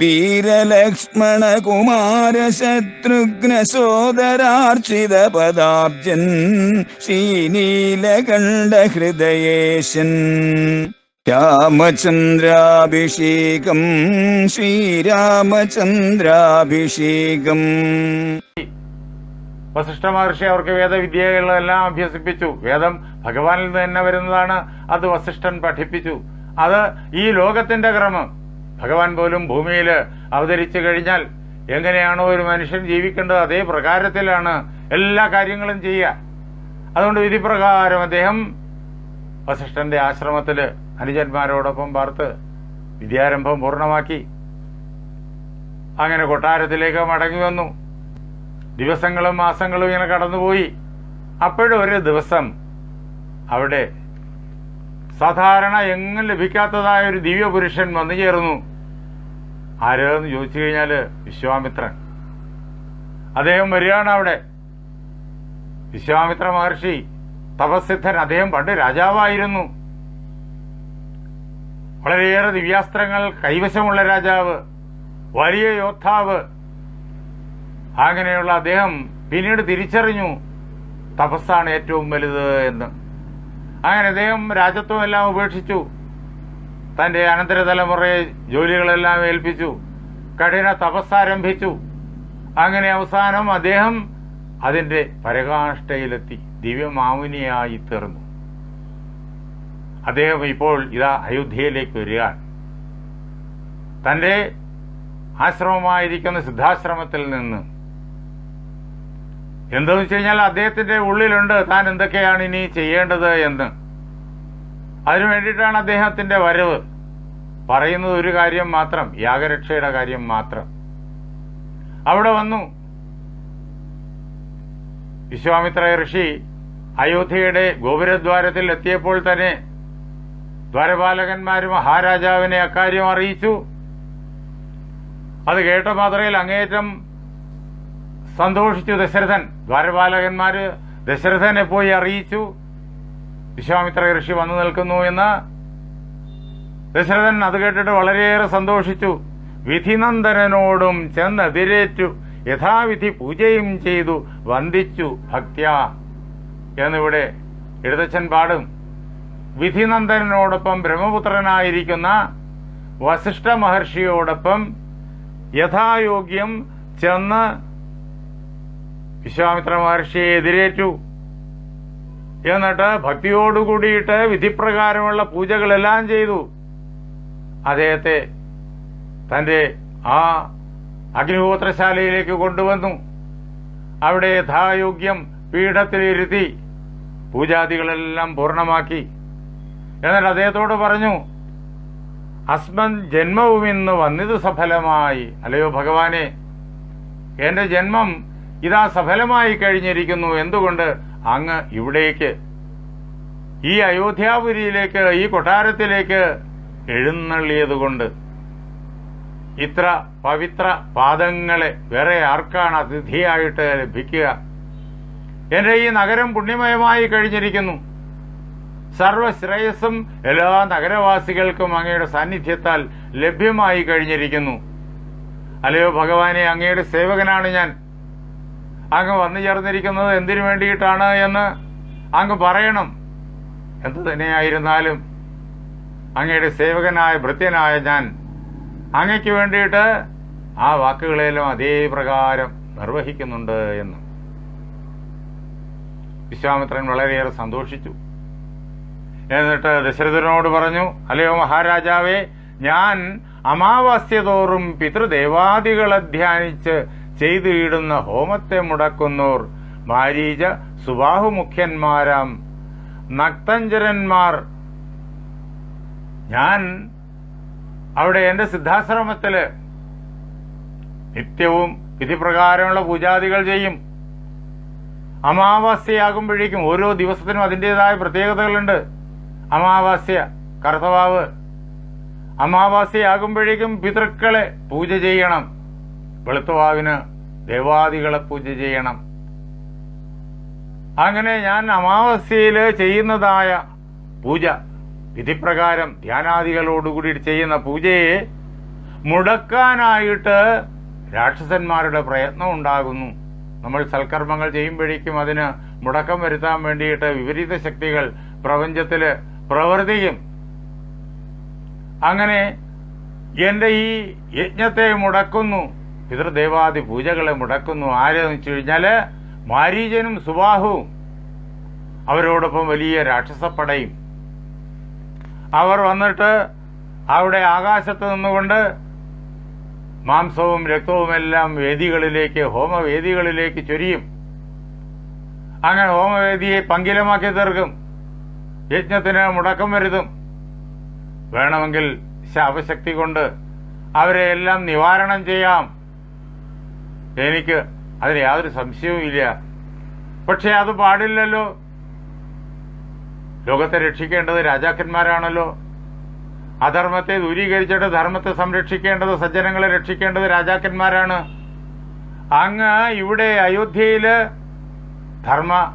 വീരലക്ഷ്മണ കുമാര ശത്രുഘ്ന സോദരാർച്ചിത പദാബ്ജൻ ശ്രീനീലകണ്ഠ ഹൃദയേശൻ രാമചന്ദ്രാഭിഷേകം ശ്രീരാമചന്ദ്രാഭിഷേകം. വസിഷ്ഠ മഹർഷി അവർക്ക് വേദവിദ്യകളെല്ലാം അഭ്യസിപ്പിച്ചു. വേദം ഭഗവാനിൽ നിന്ന് തന്നെ വരുന്നതാണ്. അത് വസിഷ്ഠൻ പഠിപ്പിച്ചു. അത് ഈ ലോകത്തിന്റെ ക്രമം. ഭഗവാൻ പോലും ഭൂമിയിൽ അവതരിച്ചു കഴിഞ്ഞാൽ എങ്ങനെയാണോ ഒരു മനുഷ്യൻ ജീവിക്കേണ്ടത് അതേ പ്രകാരത്തിലാണ് എല്ലാ കാര്യങ്ങളും ചെയ്യുക. അതുകൊണ്ട് വിധിപ്രകാരം അദ്ദേഹം വസിഷ്ഠന്റെ ആശ്രമത്തിൽ അനുജന്മാരോടൊപ്പം പാർത്ത് വിദ്യാരംഭം പൂർണമാക്കി. അങ്ങനെ കൊട്ടാരത്തിലേക്ക് മടങ്ങി വന്നു. ദിവസങ്ങളും മാസങ്ങളും ഇങ്ങനെ കടന്നുപോയി. അപ്പോഴും ഒരു ദിവസം അവിടെ സാധാരണ എങ്ങും ലഭിക്കാത്തതായ ഒരു ദിവ്യപുരുഷൻ വന്നു ചേർന്നു. ആരെന്ന് ചോദിച്ചു കഴിഞ്ഞാൽ വിശ്വാമിത്രൻ. അദ്ദേഹം വരികയാണ് അവിടെ. വിശ്വാമിത്ര മഹർഷി തപസിദ്ധൻ അദ്ദേഹം പണ്ട് രാജാവായിരുന്നു. വളരെയേറെ ദിവ്യാസ്ത്രങ്ങൾ കൈവശമുള്ള രാജാവ് വലിയ യോദ്ധാവ്. അങ്ങനെയുള്ള അദ്ദേഹം പിന്നീട് തിരിച്ചറിഞ്ഞു തപസ്സാണ് ഏറ്റവും വലുത് എന്ന്. അങ്ങനെ അദ്ദേഹം രാജ്യത്വം എല്ലാം ഉപേക്ഷിച്ചു. തന്റെ അനന്തര തലമുറയെ ജോലികളെല്ലാം ഏൽപ്പിച്ചു. കഠിന തപസ്സാരംഭിച്ചു. അങ്ങനെ അവസാനം അദ്ദേഹം അതിന്റെ പരകാഷ്ഠയിലെത്തി. ദിവ്യമാമുനിയായി തീർന്നു. അദ്ദേഹം ഇപ്പോൾ ഇതാ അയോധ്യയിലേക്ക് വരികയാണ്. തന്റെ ആശ്രമമായിരിക്കുന്ന സിദ്ധാശ്രമത്തിൽ നിന്ന് എന്തെന്ന് വെച്ച് കഴിഞ്ഞാൽ അദ്ദേഹത്തിന്റെ ഉള്ളിലുണ്ട്. താൻ എന്തൊക്കെയാണ് ഇനി ചെയ്യേണ്ടത് എന്ന്. അതിനു വേണ്ടിയിട്ടാണ് അദ്ദേഹത്തിന്റെ വരവ്. പറയുന്നത് ഒരു കാര്യം മാത്രം യാഗരക്ഷയുടെ കാര്യം മാത്രം. അവിടെ വന്നു. വിശ്വാമിത്ര ഋഷി അയോധ്യയുടെ ഗോപുരദ്വാരത്തിൽ എത്തിയപ്പോൾ തന്നെ ദ്വാരപാലകന്മാരും മഹാരാജാവിനെ അക്കാര്യം അറിയിച്ചു. അത് കേട്ട മാത്രയിൽ അങ്ങേയറ്റം സന്തോഷിച്ചു ദശരഥൻ. ദ്വാരപാലകന്മാര് ദശരഥനെ പോയി അറിയിച്ചു. വിശ്വാമിത്ര ഋഷി വന്നു നിൽക്കുന്നു എന്ന്. ദശരഥൻ അത് കേട്ടിട്ട് വളരെയേറെ സന്തോഷിച്ചു. വിധിനന്ദനോടും ചെന്നെതിരേറ്റു യഥാവിധി പൂജയും ചെയ്തു. വന്ദിച്ചു ഭക്ത്യ എന്നിവിടെ എഴുതച്ഛൻ പാടും. വിധിനന്ദനോടൊപ്പം ബ്രഹ്മപുത്രനായിരിക്കുന്ന വസിഷ്ഠ മഹർഷിയോടൊപ്പം യഥായോഗ്യം ചെന്ന് വിശ്വാമിത്ര മഹർഷിയെ എതിരേറ്റു. എന്നിട്ട് ഭക്തിയോടുകൂടിയിട്ട് വിധിപ്രകാരമുള്ള പൂജകളെല്ലാം ചെയ്തു. അദ്ദേഹത്തെ തന്റെ ആ അഗ്നിഹോത്രശാലയിലേക്ക് കൊണ്ടുവന്നു. അവിടെ യഥായോഗ്യം പീഠത്തിലിരുത്തി പൂജാദികളെല്ലാം പൂർണമാക്കി. എന്നിട്ട് അദ്ദേഹത്തോട് പറഞ്ഞു അസ്മൻ ജന്മവും ഇന്ന് വന്നിത് സഫലമായി. അല്ലയോ ഭഗവാനെ എന്റെ ജന്മം ഇതാ സഫലമായി കഴിഞ്ഞിരിക്കുന്നു. എന്തുകൊണ്ട്? അങ്ങ് ഇവിടേക്ക് ഈ അയോധ്യാപുരിയിലേക്ക് ഈ കൊട്ടാരത്തിലേക്ക് എഴുന്നള്ളിയതുകൊണ്ട്. ഇത്ര പവിത്ര പാദങ്ങളെ വേറെ ആർക്കാണ് അതിഥിയായിട്ട് ലഭിക്കുക? എന്റെ ഈ നഗരം പുണ്യമയമായി കഴിഞ്ഞിരിക്കുന്നു. സർവശ്രേയസ്സും എല്ലാ നഗരവാസികൾക്കും അങ്ങയുടെ സാന്നിധ്യത്താൽ ലഭ്യമായി കഴിഞ്ഞിരിക്കുന്നു. അല്ലയോ ഭഗവാനെ അങ്ങയുടെ സേവകനാണ് ഞാൻ. അങ്ങ് വന്നു ചേർന്നിരിക്കുന്നത് എന്തിനു വേണ്ടിയിട്ടാണ് എന്ന് അങ്ങ് പറയണം. എന്തു തന്നെയായിരുന്നാലും അങ്ങയുടെ സേവകനായ ഭൃത്യനായ ഞാൻ അങ്ങയ്ക്ക് വേണ്ടിയിട്ട് ആ വാക്കുകളെല്ലാം അതേ പ്രകാരം നിർവഹിക്കുന്നുണ്ട് എന്ന്. വിശ്വാമിത്രൻ വളരെയേറെ സന്തോഷിച്ചു. എന്നിട്ട് ദശരഥനോട് പറഞ്ഞു അല്ലയോ മഹാരാജാവേ ഞാൻ അമാവാസ്യ തോറും പിതൃദേവാദികളെ ധ്യാനിച്ച് ചെയ്തിടുന്ന ഹോമത്തെ മുടക്കുന്നോർ മാരീച സുബാഹുമുഖ്യന്മാരാം. നക്തഞ്ചരന്മാർ. ഞാൻ അവിടെ എന്റെ സിദ്ധാശ്രമത്തിൽ നിത്യവും വിധിപ്രകാരമുള്ള പൂജാദികൾ ചെയ്യും. അമാവാസ്യയാകുമ്പോഴേക്കും ഓരോ ദിവസത്തിനും അതിന്റെതായ പ്രത്യേകതകളുണ്ട്. അമാവാസ്യ കർത്തവാവ്. അമാവാസ്യയാകുമ്പോഴേക്കും പിതൃക്കളെ പൂജ ചെയ്യണം. വെളുത്തവാവിന് ദേവാദികളെ പൂജ ചെയ്യണം. അങ്ങനെ ഞാൻ അമാവാസ്യയിൽ ചെയ്യുന്നതായ പൂജ വിധിപ്രകാരം ധ്യാനാദികളോടുകൂടി ചെയ്യുന്ന പൂജയെ മുടക്കാനായിട്ട് രാക്ഷസന്മാരുടെ പ്രയത്നം ഉണ്ടാകുന്നു. നമ്മൾ സൽക്കർമ്മങ്ങൾ ചെയ്യുമ്പോഴേക്കും അതിന് മുടക്കം വരുത്താൻ വേണ്ടിയിട്ട് വിപരീത ശക്തികൾ പ്രപഞ്ചത്തിൽ പ്രവർത്തിക്കും. അങ്ങനെ എന്റെ ഈ യജ്ഞത്തെ മുടക്കുന്നു. പിതൃദേവാദി പൂജകളെ മുടക്കുന്നു. ആരെന്ന് വെച്ച് കഴിഞ്ഞാൽ മാരീചനും സുബാഹുവും അവരോടൊപ്പം വലിയ രാക്ഷസപ്പടയും. അവർ വന്നിട്ട് അവിടെ ആകാശത്ത് നിന്നുകൊണ്ട് മാംസവും രക്തവും എല്ലാം വേദികളിലേക്ക് ഹോമവേദികളിലേക്ക് ചൊരിയും. അങ്ങനെ ഹോമവേദിയെ പങ്കിലമാക്കി തീർക്കും. യജ്ഞത്തിന് മുടക്കം വരുത്തും. വേണമെങ്കിൽ ശാപശക്തി കൊണ്ട് അവരെ എല്ലാം നിവാരണം ചെയ്യാം. എനിക്ക് അതിന് യാതൊരു സംശയവുമില്ല പക്ഷെ അത് പാടില്ലല്ലോ. ലോകത്തെ രക്ഷിക്കേണ്ടത് രാജാക്കന്മാരാണല്ലോ. അധർമ്മത്തെ ദൂരീകരിച്ചിട്ട് ധർമ്മത്തെ സംരക്ഷിക്കേണ്ടത് സജ്ജനങ്ങളെ രക്ഷിക്കേണ്ടത് രാജാക്കന്മാരാണ്. അങ്ങ് ഇവിടെ അയോധ്യയിൽ ധർമ്മ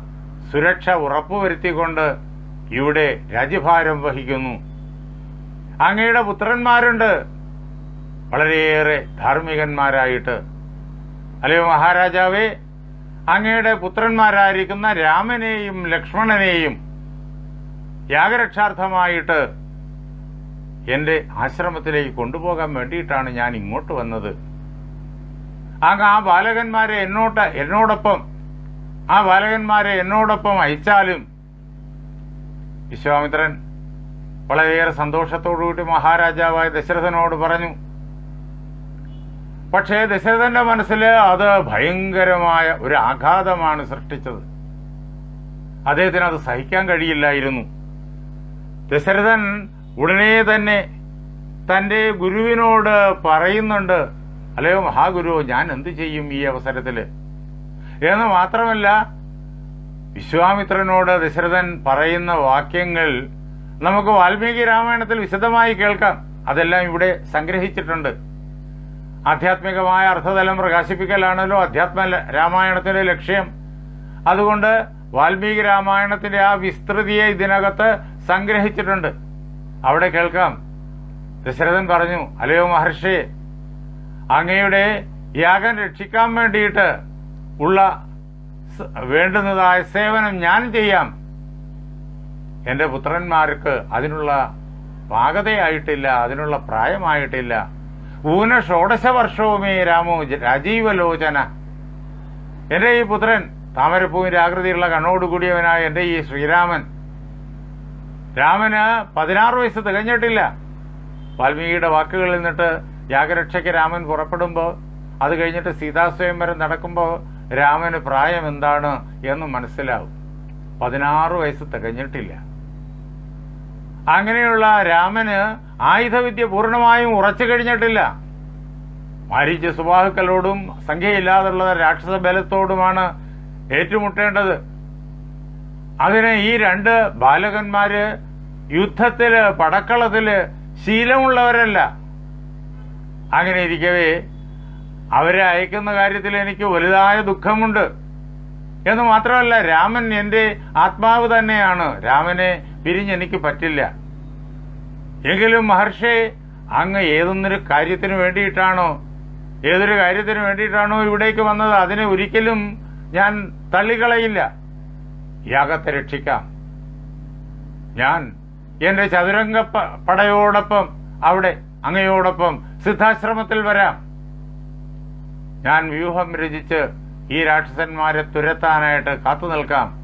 സുരക്ഷ ഉറപ്പുവരുത്തിക്കൊണ്ട് ഇവിടെ രാജ്യഭാരം വഹിക്കുന്നു. അങ്ങയുടെ പുത്രന്മാരുണ്ട്. വളരെയേറെ ധാർമ്മികന്മാരായിട്ട് അല്ലയോ മഹാരാജാവേ? അങ്ങയുടെ പുത്രന്മാരായിരിക്കുന്ന രാമനെയും ലക്ഷ്മണനെയും യാഗരക്ഷാർത്ഥമായിട്ട് എന്റെ ആശ്രമത്തിലേക്ക് കൊണ്ടുപോകാൻ വേണ്ടിയിട്ടാണ് ഞാൻ ഇങ്ങോട്ട് വന്നത്. അങ്ങ് ആ ബാലകന്മാരെ എന്നോട്ട് എന്നോടൊപ്പം ആ ബാലകന്മാരെ എന്നോടൊപ്പം അയച്ചാലും വിശ്വാമിത്രൻ വളരെയേറെ സന്തോഷത്തോടുകൂടി മഹാരാജാവായ ദശരഥനോട് പറഞ്ഞു പക്ഷേ ദശരഥന്റെ മനസ്സിൽ അത് ഭയങ്കരമായ ഒരു ആഘാതമാണ് സൃഷ്ടിച്ചത്. അദ്ദേഹത്തിന് അത് സഹിക്കാൻ കഴിയില്ലായിരുന്നു. ദശരഥൻ ഉടനെ തന്നെ തന്റെ ഗുരുവിനോട് പറയുന്നുണ്ട് അല്ലയോ മഹാഗുരു ഞാൻ എന്ത് ചെയ്യും ഈ അവസരത്തിൽ? എന്ന് മാത്രമല്ല വിശ്വാമിത്രനോട് ദശരഥൻ പറയുന്ന വാക്യങ്ങൾ നമുക്ക് വാൽമീകി രാമായണത്തിൽ വിശദമായി കേൾക്കാം. അതെല്ലാം ഇവിടെ സംഗ്രഹിച്ചിട്ടുണ്ട്. ആധ്യാത്മികമായ അർത്ഥതലം പ്രകാശിപ്പിക്കലാണല്ലോ അധ്യാത്മ രാമായണത്തിന്റെ ലക്ഷ്യം. അതുകൊണ്ട് വാൽമീകി രാമായണത്തിന്റെ ആ വിസ്തൃതിയെ ഇതിനകത്ത് സംഗ്രഹിച്ചിട്ടുണ്ട്. അവിടെ കേൾക്കാം. ദശരഥൻ പറഞ്ഞു അലയോ മഹർഷി അങ്ങയുടെ യാഗം രക്ഷിക്കാൻ വേണ്ടിയിട്ട് ഉള്ള വേണ്ടുന്നതായ സേവനം ഞാൻ ചെയ്യാം. എന്റെ പുത്രന്മാർക്ക് അതിനുള്ള പാകതയായിട്ടില്ല അതിനുള്ള പ്രായമായിട്ടില്ല. ഊന ഷോഡശ വർഷവുമേ രാമോ രാജീവലോചന. എന്റെ ഈ പുത്രൻ താമരപ്പൂവിന്റെ ആകൃതിയുള്ള കണ്ണോടുകൂടിയവനായ എന്റെ ഈ ശ്രീരാമൻ. രാമന് പതിനാറ് വയസ്സ് തികഞ്ഞിട്ടില്ല. വാൽമീകിയുടെ വാക്കുകളിൽ നിന്നിട്ട് യാഗരക്ഷയ്ക്ക് രാമൻ പുറപ്പെടുമ്പോൾ അത് കഴിഞ്ഞിട്ട് സീതാസ്വയംവരം നടക്കുമ്പോൾ രാമന് പ്രായം എന്താണ് എന്ന് മനസ്സിലാവും. പതിനാറ് വയസ്സ് തികഞ്ഞിട്ടില്ല. അങ്ങനെയുള്ള രാമന് ആയുധവിദ്യ പൂർണമായും ഉറച്ചു കഴിഞ്ഞിട്ടില്ല. മരിച്ച സുബാഹുക്കളോടും സംഖ്യയില്ലാതുള്ള രാക്ഷസ ബലത്തോടുമാണ് ഏറ്റുമുട്ടേണ്ടത്. അതിന് ഈ രണ്ട് ബാലകന്മാര് യുദ്ധത്തിൽ പടക്കളത്തിൽ ശീലമുള്ളവരല്ല. അങ്ങനെ ഇരിക്കവേ അവരെ അയക്കുന്ന കാര്യത്തിൽ എനിക്ക് വലുതായ ദുഃഖമുണ്ട്. എന്ന് മാത്രമല്ല രാമൻ എന്റെ ആത്മാവ് തന്നെയാണ്. രാമനെ പിരിഞ്ഞെനിക്ക് പറ്റില്ല. എങ്കിലും മഹർഷി അങ്ങ് ഏതൊന്നൊരു കാര്യത്തിന് വേണ്ടിയിട്ടാണോ ഏതൊരു കാര്യത്തിന് വേണ്ടിയിട്ടാണോ ഇവിടേക്ക് വന്നത്? അതിനെ ഒരിക്കലും ഞാൻ തള്ളിക്കളയില്ല. യാഗത്തെ രക്ഷിക്കാം. ഞാൻ എന്റെ ചതുരംഗ പടയോടൊപ്പം അവിടെ അങ്ങയോടൊപ്പം സിദ്ധാശ്രമത്തിൽ വരാം. ഞാൻ വ്യൂഹം രചിച്ച് ഈ രാക്ഷസന്മാരെ തുരത്താനായിട്ട് കാത്തു നിൽക്കാം.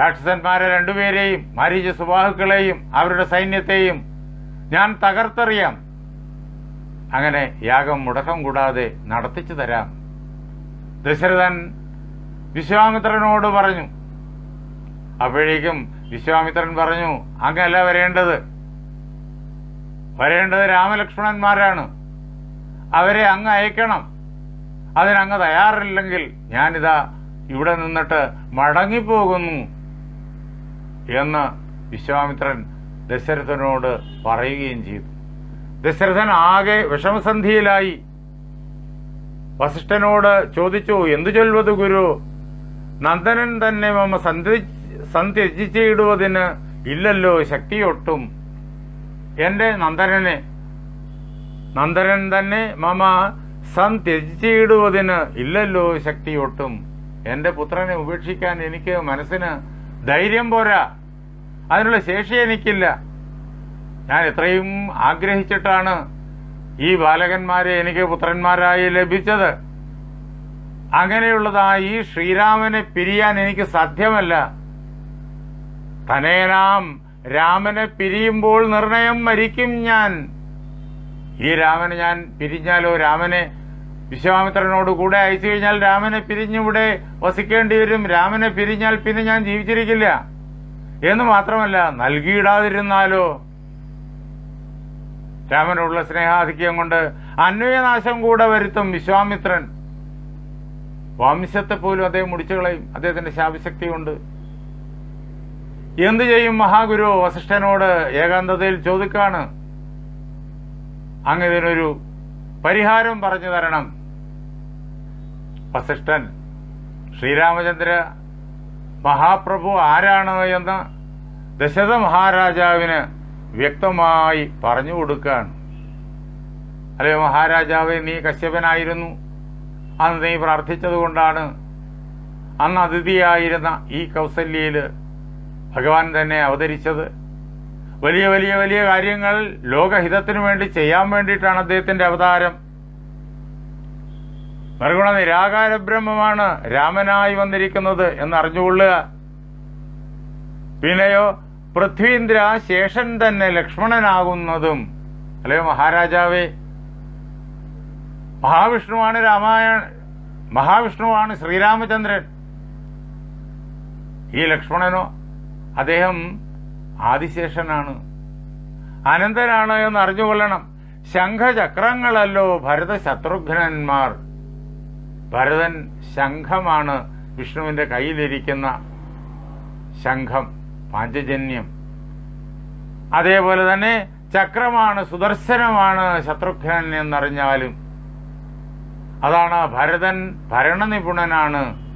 രാക്ഷസന്മാരെ രണ്ടുപേരെയും മരിച്ച സുബാഹുക്കളെയും അവരുടെ സൈന്യത്തെയും ഞാൻ തകർത്തെറിയാം. അങ്ങനെ യാഗം മുടക്കം കൂടാതെ നടത്തിച്ചു തരാം. ദശരഥൻ വിശ്വാമിത്രനോട് പറഞ്ഞു അപ്പോഴേക്കും വിശ്വാമിത്രൻ പറഞ്ഞു അങ്ങല്ല വരേണ്ടത്. വരേണ്ടത് രാമലക്ഷ്മണന്മാരാണ്. അവരെ അങ്ങ് അയക്കണം. അതിനങ്ങ് തയ്യാറില്ലെങ്കിൽ ഞാനിതാ ഇവിടെ നിന്നിട്ട് മടങ്ങിപ്പോകുന്നു. എന്ന് വിശ്വാമിത്രൻ ദശരഥനോട് പറയുകയും ചെയ്തു. ദശരഥൻ ആകെ വിഷമസന്ധിയിലായി. വസിഷ്ഠനോട് ചോദിച്ചു എന്തു ചൊല്വത് ഗുരു? നന്ദനൻ തന്നെ മമ്മ സന്ധി സന്ധ്യജിച്ചിടുവതിന് ഇല്ലല്ലോ ശക്തിയൊട്ടും. എന്റെ നന്ദനനെ നന്ദനൻ തന്നെ മമ സന്ത്യജിച്ചിടുവതിന് ഇല്ലല്ലോ ശക്തിയൊട്ടും. എന്റെ പുത്രനെ ഉപേക്ഷിക്കാൻ എനിക്ക് മനസ്സിന് ധൈര്യം പോരാ. അതിനുള്ള ശേഷി എനിക്കില്ല. ഞാൻ എത്രയും ആഗ്രഹിച്ചിട്ടാണ് ഈ ബാലകന്മാരെ എനിക്ക് പുത്രന്മാരായി ലഭിച്ചത്. അങ്ങനെയുള്ളതായി ഈ ശ്രീരാമനെ പിരിയാൻ എനിക്ക് സാധ്യമല്ല. തനേനാം രാമനെ പിരിയുമ്പോൾ നിർണയം മരിക്കും ഞാൻ. ഈ രാമനെ ഞാൻ പിരിഞ്ഞാലോ? രാമനെ വിശ്വാമിത്രനോട് കൂടെ അയച്ചു കഴിഞ്ഞാൽ രാമനെ പിരിഞ്ഞിവിടെ വസിക്കേണ്ടി വരും രാമനെ പിരിഞ്ഞാൽ പിന്നെ ഞാൻ ജീവിച്ചിരിക്കില്ല. എന്ന് മാത്രമല്ല നൽകിയിടാതിരുന്നാലോ? രാമനോടുള്ള സ്നേഹാധിക്യം കൊണ്ട് അന്വയനാശം കൂടെ വരുത്തും വിശ്വാമിത്രൻ. വംശത്തെ പോലും അദ്ദേഹം മുടിച്ചു കളയും. അദ്ദേഹത്തിന്റെ ശാപശക്തി കൊണ്ട് എന്തു ചെയ്യും മഹാഗുരു വസിഷ്ഠനോട് ഏകാന്തതയിൽ ചോദിക്കാണ്. അങ്ങ് ഇതിനൊരു പരിഹാരം പറഞ്ഞു തരണം. വസിഷ്ഠൻ ശ്രീരാമചന്ദ്ര മഹാപ്രഭു ആരാണ് എന്ന് ദശരഥ മഹാരാജാവിന് വ്യക്തമായി പറഞ്ഞു കൊടുക്കുകയാണ്. അല്ലേ മഹാരാജാവ് നീ കശ്യപനായിരുന്നു. അന്ന് നീ പ്രാർത്ഥിച്ചതുകൊണ്ടാണ് അന്ന് അതിഥിയായിരുന്ന ഈ കൗസല്യയിൽ ഭഗവാൻ തന്നെ അവതരിച്ചത്. വലിയ വലിയ വലിയ കാര്യങ്ങൾ ലോകഹിതത്തിനു വേണ്ടി ചെയ്യാൻ വേണ്ടിയിട്ടാണ് അദ്ദേഹത്തിന്റെ അവതാരം. നിർഗുണ നിരാകാര ബ്രഹ്മമാണ് രാമനായി വന്നിരിക്കുന്നത് എന്ന് അറിഞ്ഞുകൊള്ളുക പിന്നെയോ പൃഥ്വീന്ദ്ര ശേഷൻ തന്നെ ലക്ഷ്മണനാകുന്നതും അല്ലയോ മഹാരാജാവേ? മഹാവിഷ്ണുവാണ് രാമായണ മഹാവിഷ്ണുവാണ് ശ്രീരാമചന്ദ്രൻ. ഈ ലക്ഷ്മണനോ അദ്ദേഹം ആദിശേഷനാണ്. അനന്തനാണ് എന്ന് അറിഞ്ഞുകൊള്ളണം ശംഖചക്രങ്ങളല്ലോ ഭരത ശത്രുഘ്നന്മാർ ഭരതൻ ശംഖമാണ് വിഷ്ണുവിന്റെ കയ്യിലിരിക്കുന്ന ശംഖം പാഞ്ചജന്യം. അതേപോലെ തന്നെ ചക്രമാണ് സുദർശനമാണ് ശത്രുഘ്നൻ എന്നറിഞ്ഞാലും. അതാണ് ഭരതൻ ഭരണനിപുണനാണ്.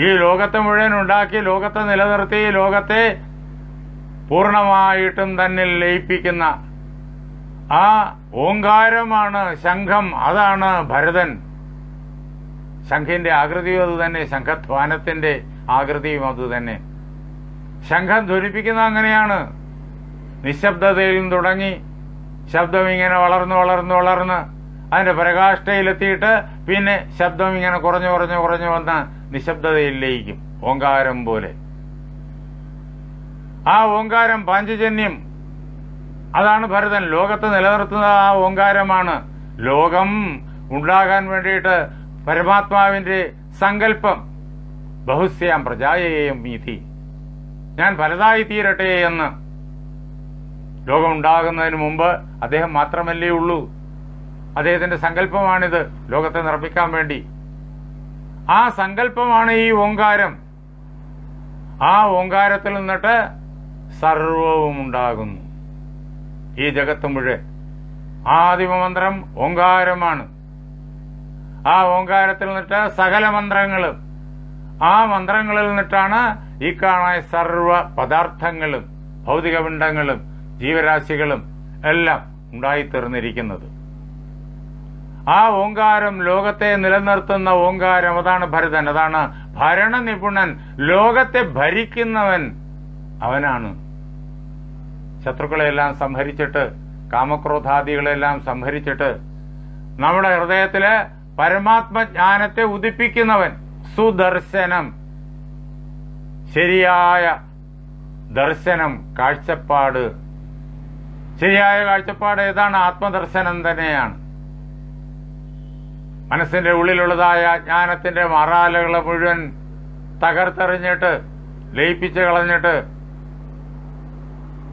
ഈ ലോകത്തെ മുഴുവൻ ഉണ്ടാക്കി ലോകത്തെ നിലനിർത്തി ലോകത്തെ പൂർണമായിട്ടും തന്നിൽ ലയിപ്പിക്കുന്ന ആ ഓങ്കാരമാണ് ശംഖം. അതാണ് ഭരതൻ. ശംഖിന്റെ ആകൃതിയും അതുതന്നെ തന്നെ ശംഖധ്വാനത്തിന്റെ ആകൃതിയും അത് തന്നെ ശംഖം ധ്വനിപ്പിക്കുന്ന അങ്ങനെയാണ്. നിശബ്ദതയിൽ നിന്ന് തുടങ്ങി ശബ്ദം ഇങ്ങനെ വളർന്ന് വളർന്ന് വളർന്ന് അതിന്റെ പ്രകാഷ്ഠയിലെത്തിയിട്ട് പിന്നെ ശബ്ദം ഇങ്ങനെ കുറഞ്ഞു കുറഞ്ഞു കുറഞ്ഞു വന്ന് നിശബ്ദതയിൽ ലയിക്കും ഓങ്കാരം പോലെ. ആ ഓങ്കാരം പാഞ്ചജന്യം അതാണ് ഭരതൻ. ലോകത്ത് നിലനിർത്തുന്ന ആ ഓങ്കാരമാണ്. ലോകം ഉണ്ടാകാൻ വേണ്ടിയിട്ട് പരമാത്മാവിന്റെ സങ്കല്പം ബഹുസ്യാം പ്രജായേയം വിധി ഞാൻ ഫലതായി തീരട്ടെ എന്ന് ലോകം ഉണ്ടാകുന്നതിന് മുമ്പ് അദ്ദേഹം മാത്രമല്ലേ ഉള്ളൂ. അദ്ദേഹത്തിന്റെ സങ്കല്പമാണിത് ലോകത്തെ നിർമ്മിക്കാൻ വേണ്ടി. ആ സങ്കല്പമാണ് ഈ ഓങ്കാരം. ആ ഓങ്കാരത്തിൽ നിന്നിട്ട് സർവവും ഉണ്ടാകുന്നു. ഈ ജഗത്ത് മുഴുവൻ. ആദിമമന്ത്രം ഓങ്കാരമാണ്. ആ ഓങ്കാരത്തിൽ നിന്നിട്ട് സകല മന്ത്രങ്ങളും. ആ മന്ത്രങ്ങളിൽ നിന്നിട്ടാണ് ഈ കാണായ സർവ പദാർത്ഥങ്ങളും ഭൗതിക പിണ്ഡങ്ങളും ജീവരാശികളും എല്ലാം ഉണ്ടായിത്തീർന്നിരിക്കുന്നത്. ആ ഓങ്കാരം ലോകത്തെ നിലനിർത്തുന്ന ഓങ്കാരം അതാണ് ഭരതൻ. അതാണ് ഭരണനിപുണൻ ലോകത്തെ ഭരിക്കുന്നവൻ അവനാണ്. ശത്രുക്കളെല്ലാം സംഹരിച്ചിട്ട് കാമക്രോധാദികളെല്ലാം സംഹരിച്ചിട്ട് നമ്മുടെ ഹൃദയത്തിൽ പരമാത്മജ്ഞാനത്തെ ഉദിപ്പിക്കുന്നവൻ സുദർശനം. ശരിയായ ദർശനം കാഴ്ചപ്പാട്. ശരിയായ കാഴ്ചപ്പാട് ഏതാണ്? ആത്മദർശനം തന്നെയാണ്. മനസ്സിന്റെ ഉള്ളിലുള്ളതായ ജ്ഞാനത്തിന്റെ മറാലകളെ മുഴുവൻ തകർത്തെറിഞ്ഞിട്ട് ലയിപ്പിച്ച് കളഞ്ഞിട്ട്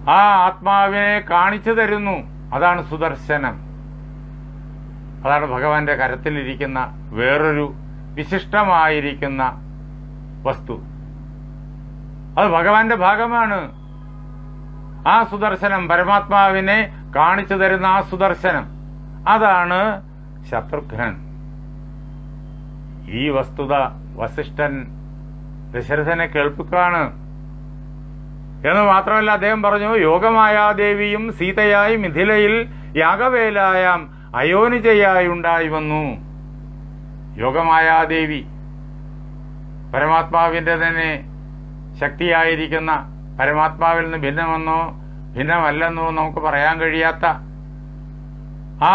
ആ ആത്മാവിനെ കാണിച്ചു തരുന്നു. അതാണ് സുദർശനം. അതാണ് ഭഗവാന്റെ കരത്തിലിരിക്കുന്ന വേറൊരു വിശിഷ്ടമായിരിക്കുന്ന വസ്തു. അത് ഭഗവാന്റെ ഭാഗമാണ്. ആ സുദർശനം പരമാത്മാവിനെ കാണിച്ചു തരുന്ന ആ സുദർശനം. അതാണ് ശത്രുഘ്നൻ. ഈ വസ്തുത വസിഷ്ഠൻ ദശരഥനെ കേൾപ്പിക്കാണ് എന്ന് മാത്രമല്ല അദ്ദേഹം പറഞ്ഞു യോഗമായാദേവിയും സീതയായി മിഥിലയിൽ യാഗവേലായാം അയോനിജയായി ഉണ്ടായി വന്നു. യോഗമായാദേവി പരമാത്മാവിന്റെ തന്നെ ശക്തിയായിരിക്കുന്ന പരമാത്മാവിൽ നിന്ന് ഭിന്നമെന്നോ ഭിന്നമല്ലെന്നോ നമുക്ക് പറയാൻ കഴിയാത്ത ആ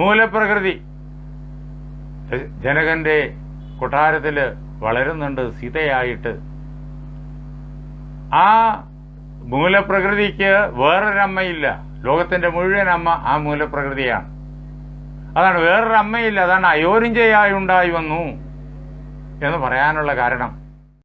മൂലപ്രകൃതി ജനകന്റെ കൊട്ടാരത്തിൽ വളരുന്നുണ്ട് സീതയായിട്ട്. ആ മൂലപ്രകൃതിക്ക് വേറൊരമ്മയില്ല. ലോകത്തിന്റെ മുഴുവൻ അമ്മ ആ മൂലപ്രകൃതിയാണ്. അതാണ് വേറൊരു അമ്മയില്ല അതാണ് അയോരിഞ്ചയായി ഉണ്ടായി വന്നു എന്ന് പറയാനുള്ള കാരണം